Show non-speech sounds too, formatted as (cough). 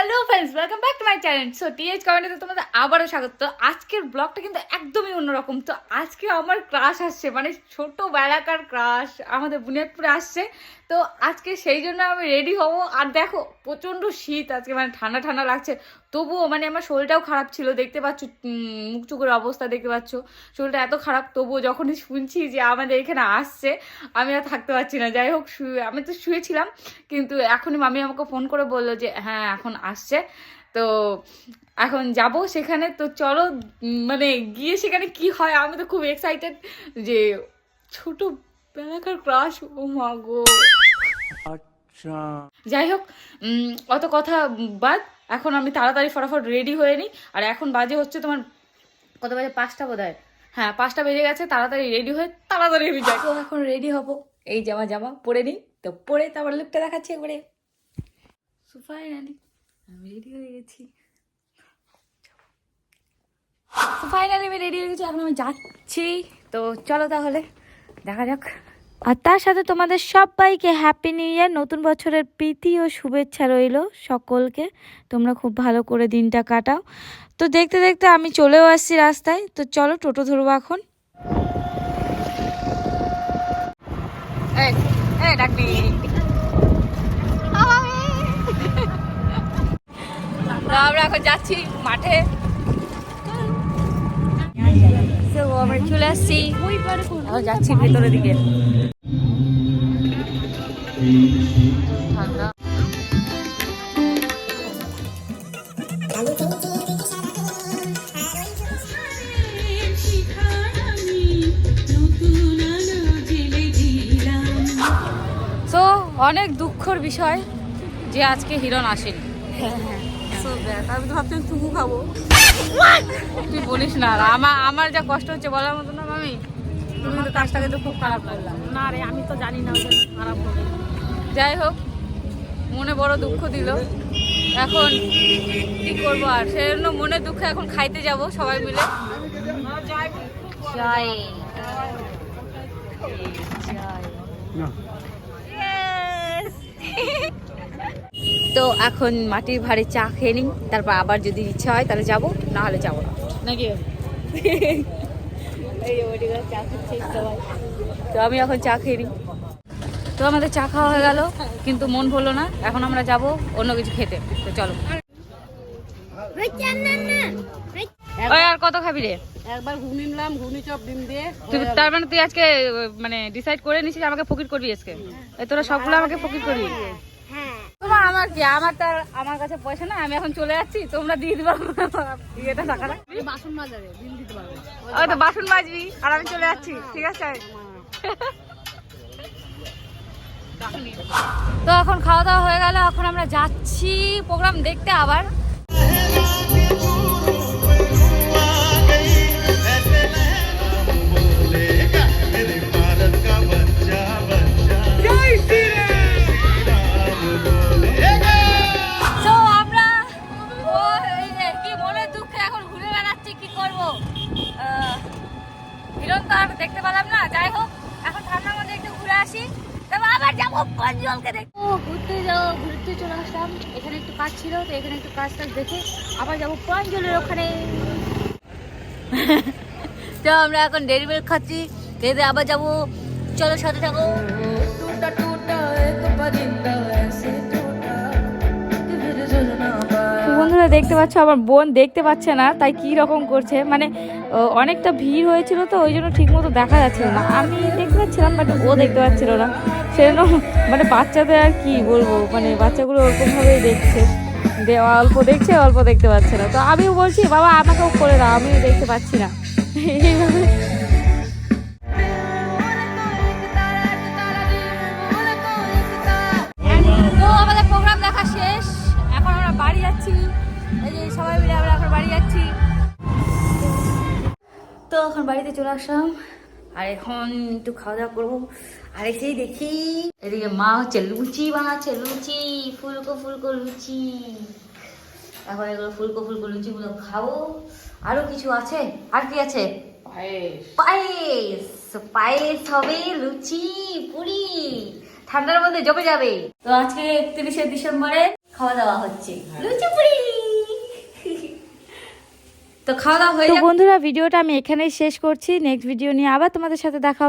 Hello friends welcome back to my channel so TH কমেন্টে তোমাদের আবারও স্বাগত। তো আজকের ব্লগটা কিন্তু একদমই অন্যরকম। তো আজকে আমার ক্রাশ আসছে মানে ছোটোবেলাকার ক্রাশ আমাদের বুনিয়াদপুরে আসছে। তো আজকে সেই জন্য আমি রেডি হব। আর দেখো, প্রচণ্ড শীত আজকে মানে ঠান্ডা ঠান্ডা লাগছে। তবুও মানে আমার শরীরটাও খারাপ ছিল, দেখতে পাচ্ছ মুখ চুকের অবস্থা দেখতে পাচ্ছ, শরীরটা এত খারাপ, তবুও যখনই শুনছি যে আমাদের এখানে আসছে, আমি আর থাকতে পারছি না। যাই হোক, শুয়ে, আমি তো শুয়েছিলাম, কিন্তু এখনই মামি আমাকে ফোন করে বলল যে হ্যাঁ এখন আসছে। তো এখন যাব সেখানে। তো চলো মানে গিয়ে সেখানে কি হয়, আমি তো খুব এক্সাইটেড যে ছোটো বেলাকার ক্রাশ ও মাগো যাই হোক অত কথা বাদ এখন আমি তাড়াতাড়ি ফটাফট রেডি হয়ে নিই। আর এখন বাজে হচ্ছে তোমার কত বাজে? পাঁচটা বোধ হয় হ্যাঁ পাঁচটা বেজে গেছে তাড়াতাড়ি রেডি হয়ে তাড়াতাড়ি আমি যাই এখন রেডি হব। এই জামা জামা পরে নিই। তো পরে তারপর লুকটা দেখাচ্ছি একবারে ফাইনালি আমি রেডি হয়ে গেছি। ফাইনালি আমি রেডি হয়ে গেছি এখন আমি যাচ্ছি। তো চলো তাহলে দেখা যাক। আর তার সাথে তোমাদের সবাইকে হ্যাপি নিউ ইয়ার নতুন বছরের প্রীতি ও শুভেচ্ছা রইল সকলকে। তোমরা খুব ভালো করে দিনটা কাটাও। তো দেখতে দেখতে আমি চলেও আসছি রাস্তায়। তো চলো টোটো ধরবো এখন। আমরা এখন যাচ্ছি মাঠে। আমরা চলে আসছি। এখন যাচ্ছি ভেতরের দিকে। অনেক দুঃখর বিষয় যে আজকে হিরণ আসেনি। So bad. আমি তো ভাবছিলাম থুকু খাব। তুই বলিস না আর আমার আমার যা কষ্ট হচ্ছে বলার মতো না মামি। তুমি তো কাজটাকে তো খুব খারাপ করলাম না রে আমি তো জানি না খারাপ হবে যাই হোক মনে বড় দুঃখ দিল। এখন কি করব আর? সেজন্য মনে দুঃখ এখন খাইতে যাব সবাই মিলে। জয় তো এখন মাটির ভাড়ে চা খেয়ে নিই তারপর আবার যদি ইচ্ছা হয় তাহলে যাব না হলে যাব না। নাকি? তো আমি এখন চা খেয়ে নিই। তো আমাদের চা খাওয়া হয়ে গেল কিন্তু মন ভরলো না এখন আমরা যাব অন্য কিছু খেতে। তো চলো। আর কত খাবি রে? একবার ঘুগনি নিলাম ঘুগনি চপ ডিম দিয়ে তুই তার মানে তুই আজকে মানে ডিসাইড করে নিছিস আমাকে ফকির করবি আজকে? তোরা সবগুলো আমাকে ফকির করবি? তোমার আমার কি? আমার তার আমার কাছে পয়সা না আমি এখন চলে যাচ্ছি তোমরা দিয়ে দিবা ইয়েটা টাকাটা। বাসন মাজারে বিল দিতে পারবে ওই তো বাসন মাজবি আর আমি চলে যাচ্ছি ঠিক আছে? তো এখন খাওয়া দাওয়া হয়ে গেল এখন আমরা যাচ্ছি প্রোগ্রাম দেখতে আবার। বেড়াচ্ছি কি করব? হিরণ তো আর দেখতে পেলাম না। যাই হোক এখন ঠান্ডার মধ্যে একটু ঘুরে আসি। তারপর আবার যাব পঞ্জলকে দেখব ঘুরতে যাব ঘুরতে চলে আসলাম। এখানে একটু কাজ ছিল তো এখানে একটু কাজ টাজ দেখে আবার যাব পঞ্জলের ওখানে। (laughs) তো আমরা এখন ডেরি মিল্ক খাচ্ছি। খেতে আবার যাব। চলো সাথে থাকো। টুটা টুটা বন্ধুরা দেখতে পাচ্ছ, আমার বোন দেখতে পাচ্ছে না, তাই কি রকম করছে? মানে অনেকটা ভিড় হয়েছিল তো, ওই জন্য ঠিক মতো দেখা যাচ্ছিল না। আমি দেখতে পাচ্ছিলাম বাট ও দেখতে পাচ্ছিল না। সেজন্য মানে বাচ্চাদের আর কি বলব মানে বাচ্চাগুলো ওরকমভাবেই দেখছে। যে অল্প দেখছে, অল্প দেখতে পাচ্ছে না। তো আমিও বলছি, বাবা, আমাকেও করে দাও, আমিও দেখতে পাচ্ছি না। এইভাবে। প্রোগ্রাম দেখা শেষ। এখন আমরা বাড়ি যাচ্ছি। এই যে সবাই মিলে আমরা এখন বাড়ি যাচ্ছি। তো এখন বাড়িতে চলে আসলাম। আর এখন একটু খাওয়া দাওয়া করব। আর এসেই দেখি এদিকে মা হচ্ছে লুচি বানাচ্ছে লুচি ফুলকো ফুলকো লুচি। এখন এগুলো ফুলকো ফুলকো লুচিগুলো খাব। আরও কিছু আছে? আর কি আছে? পায়েস। পায়েস। হবে লুচি পুরি। ঠান্ডার মধ্যে জমে যাবে। তো আজকে একত্রিশে ডিসেম্বরে খাওয়া দাওয়া হচ্ছে। লুচি পুরি। তো খাওয়া দাওয়া হয়ে তো বন্ধুরা ভিডিওটা আমি এখানেই শেষ করছি। নেক্সট ভিডিও নিয়ে আবার তোমাদের সাথে দেখা হবে।